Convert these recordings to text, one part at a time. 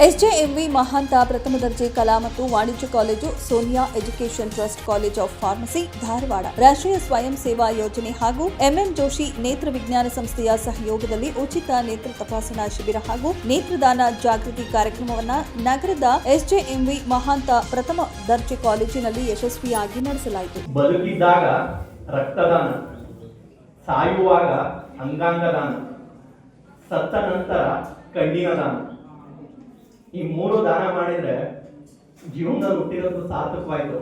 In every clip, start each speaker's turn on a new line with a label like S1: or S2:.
S1: ಎಸ್ಜೆಎಂವಿ ಮಹಾಂತ ಪ್ರಥಮ ದರ್ಜೆ ಕಲಾ ಮತ್ತು ವಾಣಿಜ್ಯ college Sonia education trust college of pharmacy, Dharwad. ರಾಷ್ಟ್ರೀಯ ಸ್ವಯಂ ಸೇವಾ ಯೋಜನೆ ಹಾಗೂ ಎಂಎಂ ಜೋಶಿ ನೇತ್ರ ವಿಜ್ಞಾನ ಸಂಸ್ಥೆಯ ಸಹಯೋಗದಲ್ಲಿ ಉಚಿತ ನೇತ್ರ ತಪಾಸಣಾ ಶಿಬಿರ ಹಾಗೂ ನೇತ್ರದಾನ ಜಾಗೃತಿ ಕಾರ್ಯಕ್ರಮವನ್ನು ನಗರದ ಎಸ್ಜೆಎಂವಿ ಮಹಾಂತ ಪ್ರಥಮ ದರ್ಜೆ ಕಾಲೇಜಿನಲ್ಲಿ ಯಶಸ್ವಿಯಾಗಿ ನಡೆಸಲಾಯಿತು.
S2: ಬದುಕಿದ್ದಾಗ ರಕ್ತದಾನ, ಸಾಯುವಾಗ ಅಂಗಾಂಗ ದಾನ ಸತ್ತ ನಂತರ ಕಣ್ಣಿನ ದಾನ. ಈ ಮೂರು ದಾನ ಮಾಡಿದ್ರೆ ಜೀವನದಲ್ಲಿ ಹುಟ್ಟಿರೋದು ಸಾರ್ಥಕವಾಯ್ತು.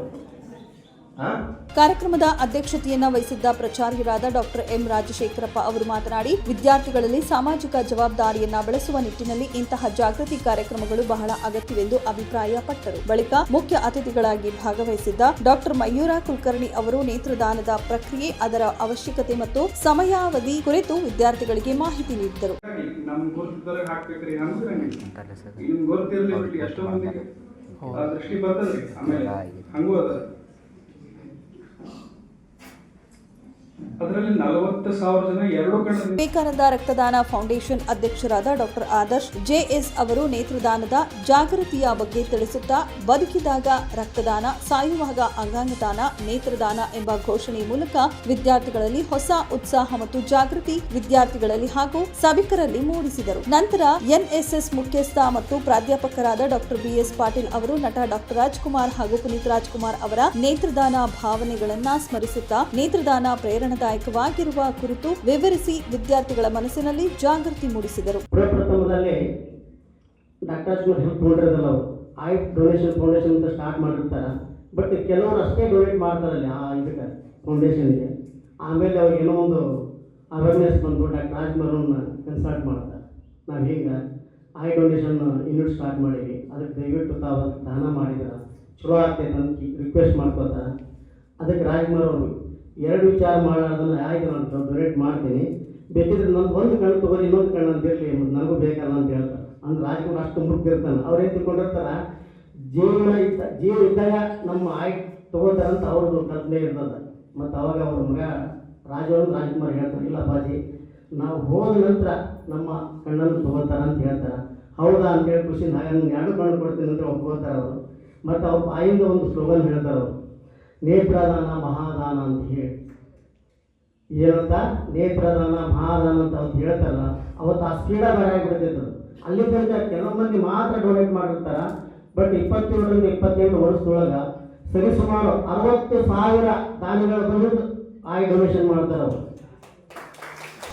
S1: ಕಾರ್ಯಕ್ರಮದ ಅಧ್ಯಕ್ಷತೆಯನ್ನ ವಹಿಸಿದ್ದ ಪ್ರಾಚಾರ್ಯರಾದ ಡಾಕ್ಟರ್ ಎಂ ರಾಜಶೇಖರಪ್ಪ ಅವರು ಮಾತನಾಡಿ ವಿದ್ಯಾರ್ಥಿಗಳಲ್ಲಿ ಸಾಮಾಜಿಕ ಜವಾಬ್ದಾರಿಯನ್ನ ಬೆಳೆಸುವ ನಿಟ್ಟಿನಲ್ಲಿ ಇಂತಹ ಜಾಗೃತಿ ಕಾರ್ಯಕ್ರಮಗಳು ಬಹಳ ಅಗತ್ಯವೆಂದು ಅಭಿಪ್ರಾಯಪಟ್ಟರು. ಬಳಿಕ ಮುಖ್ಯ ಅತಿಥಿಗಳಾಗಿ ಭಾಗವಹಿಸಿದ್ದ ಡಾಕ್ಟರ್ ಮಯೂರ ಕುಲಕರ್ಣಿ ಅವರು ನೇತ್ರದಾನದ ಪ್ರಕ್ರಿಯೆ ಅದರ ಅವಶ್ಯಕತೆ ಮತ್ತು ಸಮಯಾವಧಿ ಕುರಿತು ವಿದ್ಯಾರ್ಥಿಗಳಿಗೆ ಮಾಹಿತಿ ನೀಡಿದರು.
S3: ದೃಷ್ಟಿ ಆಮೇಲೆ ಹಂಗೂ ಅದ.
S1: ವಿವೇಕಾನಂದ ರಕ್ತದಾನ ಫೌಂಡೇಶನ್ ಅಧ್ಯಕ್ಷರಾದ ಡಾಕ್ಟರ್ ಆದರ್ಶ್ ಜೆಎಸ್ ಅವರು ನೇತ್ರದಾನದ ಜಾಗೃತಿಯ ಬಗ್ಗೆ ತಿಳಿಸುತ್ತಾ ಬದುಕಿದಾಗ ರಕ್ತದಾನ, ಸಾಯುವಾಗ ಅಂಗಾಂಗದಾನ, ನೇತ್ರದಾನ ಎಂಬ ಘೋಷಣೆ ಮೂಲಕ ವಿದ್ಯಾರ್ಥಿಗಳಲ್ಲಿ ಹೊಸ ಉತ್ಸಾಹ ಮತ್ತು ಜಾಗೃತಿ ವಿದ್ಯಾರ್ಥಿಗಳಲ್ಲಿ ಹಾಗೂ ಸಭಿಕರಲ್ಲಿ ಮೂಡಿಸಿದರು. ನಂತರ ಎನ್ಎಸ್ಎಸ್ ಮುಖ್ಯಸ್ಥ ಮತ್ತು ಪ್ರಾಧ್ಯಾಪಕರಾದ ಡಾಕ್ಟರ್ ಬಿಎಸ್ ಪಾಟೀಲ್ ಅವರು ನಟ ಡಾಕ್ಟರ್ ರಾಜ್ಕುಮಾರ್ ಹಾಗೂ ಪುನೀತ್ ರಾಜ್ಕುಮಾರ್ ಅವರ ನೇತ್ರದಾನ ಭಾವನೆಗಳನ್ನ ಸ್ಮರಿಸುತ್ತಾ ನೇತ್ರದಾನ ಪ್ರೇರಣಾದಾಯಕವಾಗಿರುವ ಕುರಿತು ವಿವರಿಸಿ ವಿದ್ಯಾರ್ಥಿಗಳ ಮನಸ್ಸಿನಲ್ಲಿ ಜಾಗೃತಿ ಮೂಡಿಸಿದರು.
S4: ಪ್ರಥಮದಲ್ಲಿ ಡಾಕ್ಟರ್ ಶಿವರ್ ಹೆಲ್ಪ್ ನೋಡಿರೋದಲ್ಲ ಅವರು. ಐ ಡೊನೇಷನ್ ಫೌಂಡೇಶನ್ ಅಂತ ಸ್ಟಾರ್ಟ್ ಮಾಡಿರ್ತಾರೆ. ಬಟ್ ಕೆಲವರು ಅಷ್ಟೇ ಡೊನೇಟ್ ಮಾಡ್ತಾರಲ್ಲಿ ಆ ಇದಕ್ಕೆ ಫೌಂಡೇಶನ್ಗೆ ಆಮೇಲೆ ಅವ್ರಿಗೆ ಏನೋ ಒಂದು ಅವೇರ್ನೆಸ್ ಬಂದು ಡಾಕ್ಟರ್ ರಾಜ್ಕುಮಾರನ್ನ ಕನ್ಸಲ್ಟ್ ಮಾಡ್ತಾರೆ. ನಾವು ಹಿಂಗೆ ಐ ಡೊನೇಷನ್ ಯೂನಿಟ್ ಸ್ಟಾರ್ಟ್ ಮಾಡೀವಿ ಅದಕ್ಕೆ ದಯವಿಟ್ಟು ತಾವು ದಾನ ಮಾಡಿದ್ರೆ. ಚಲೋ ಆಗ್ತೈತೆ ಅಂತ ರಿಕ್ವೆಸ್ಟ್ ಮಾಡ್ಕೊತಾರೆ. ಅದಕ್ಕೆ ರಾಜ್ಕುಮಾರ್ ಅವರು ಎರಡು ವಿಚಾರ ಮಾಡೋದನ್ನು ಆಯ್ತು ನಾನು ಡೊನೇಟ್ ಮಾಡ್ತೀನಿ. ಬೇಕಿದ್ರೆ ನನ್ನ ಒಂದು ಕಣ್ಣು ತಗೋರಿ, ಇನ್ನೊಂದು ಕಣ್ಣು ಅಂತ ಹೇಳಿ ನನಗೂ ಬೇಕಲ್ಲ ಅಂತ ಹೇಳ್ತಾರೆ ಅಂದ್ರೆ ರಾಜಕುಮಾರ್ ಅಷ್ಟು ಮುಗ್ದಿರ್ತಾನೆ ಏನು ತಿಳ್ಕೊಂಡಿರ್ತಾರೆ ಜೀವನ ಇದ್ದ, ಜೀವ ಇದ್ದಾಗ ನಮ್ಮ ಆಯ್ ತಗೋತಾರಂತ ಅವ್ರದ್ದು ಕಲ್ಪನೆ ಇರ್ತದೆ. ಮತ್ತು ಅವಾಗ ಅವ್ರ ಮಗ ರಾಜವನ್ ರಾಜಕುಮಾರ್ ಹೇಳ್ತಾರೆ, ಇಲ್ಲ ಬಾಜಿ, ನಾವು ಹೋದ ನಂತರ ನಮ್ಮ ಕಣ್ಣನ್ನು ತಗೋತಾರ ಅಂತ ಹೇಳ್ತಾರೆ. ಹೌದಾ ಅಂತೇಳಿ ಖುಷಿ ನಾನು ಎರಡು ಕಣ್ಣು ಕೊಡ್ತೀನಿ ಅಂತ ಒಪ್ಕೋತಾರೆ ಅವರು. ಮತ್ತು ಅವ್ರ ಬಾಯಿಂದ ಒಂದು ಸ್ಲೋಗನ್ ಹೇಳ್ತಾರೆ ಅವರು. ನೇತ್ರದಾನ ಮಹಾದಾನ ಅಂತ ಹೇಳಿ. ಏನಂತ? ನೇತ್ರದಾನ ಮಹಾದಾನ ಅಂತ ಅವ್ರು ಹೇಳ್ತಾರಲ್ಲ, ಅವತ್ತು ಆ ಸ್ಪೀಡ ಬೇರೆ ಆಗಿಬಿಡ್ತೈತೆ ಅಲ್ಲಿ ತನಕ ಕೆಲವು ಮಂದಿ ಮಾತ್ರ ಡೊನೇಟ್ ಮಾಡಿರ್ತಾರೆ. ಬಟ್ ಇಪ್ಪತ್ತೇಳರಿಂದ ಇಪ್ಪತ್ತೆಂಟು ವರ್ಷದೊಳಗೆ ಸರಿಸುಮಾರು ಅರವತ್ತು ಸಾವಿರ ದಾನಿಗಳು ಬಂದು ಆಯ್ ಡೊನೇಷನ್ ಮಾಡ್ತಾರೆ ಅವರು.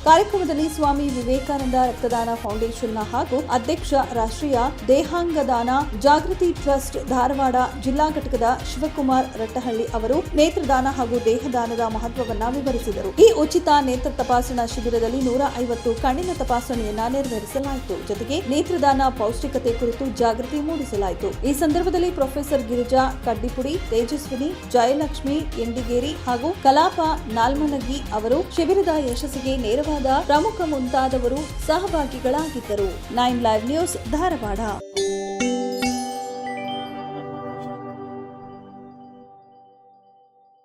S1: ಕಾರ್ಯಕ್ರಮದಲ್ಲಿ ಸ್ವಾಮಿ ವಿವೇಕಾನಂದ ರಕ್ತದಾನ ಫೌಂಡೇಶನ್ನ ಹಾಗೂ ಅಧ್ಯಕ್ಷ ರಾಷ್ಟ್ರೀಯ ದೇಹಾಂಗದಾನ ಜಾಗೃತಿ ಟ್ರಸ್ಟ್ ಧಾರವಾಡ ಜಿಲ್ಲಾ ಘಟಕದ ಶಿವಕುಮಾರ್ ರಟ್ಟಹಳ್ಳಿ ಅವರು ನೇತ್ರದಾನ ಹಾಗೂ ದೇಹದಾನದ ಮಹತ್ವವನ್ನ ವಿವರಿಸಿದರು. ಈ ಉಚಿತ ನೇತ್ರ ತಪಾಸಣಾ ಶಿಬಿರದಲ್ಲಿ ನೂರ ಐವತ್ತು ಕಣ್ಣಿನ ತಪಾಸಣೆಯನ್ನ ನೆರವೇರಿಸಲಾಯಿತು. ಜೊತೆಗೆ ನೇತ್ರದಾನ ಪೌಷ್ಟಿಕತೆ ಕುರಿತು ಜಾಗೃತಿ ಮೂಡಿಸಲಾಯಿತು. ಈ ಸಂದರ್ಭದಲ್ಲಿ ಪ್ರೊಫೆಸರ್ ಗಿರಿಜಾ ಕಡ್ಡಿಪುಡಿ, ತೇಜಸ್ವಿನಿ, ಜಯಲಕ್ಷ್ಮಿ, ಎಂಡಿಗೇರಿ ಹಾಗೂ ಕಲಾಪ ನಾಲ್ಮನಗಿ ಅವರು ಶಿಬಿರದ ಯಶಸ್ಸಿಗೆ ನೇರವಾದ ಪ್ರಮುಖ ಮುಂತಾದವರು ಸಹಭಾಗಿಗಳಾಗಿದ್ದರು. Nine live news Dharwad.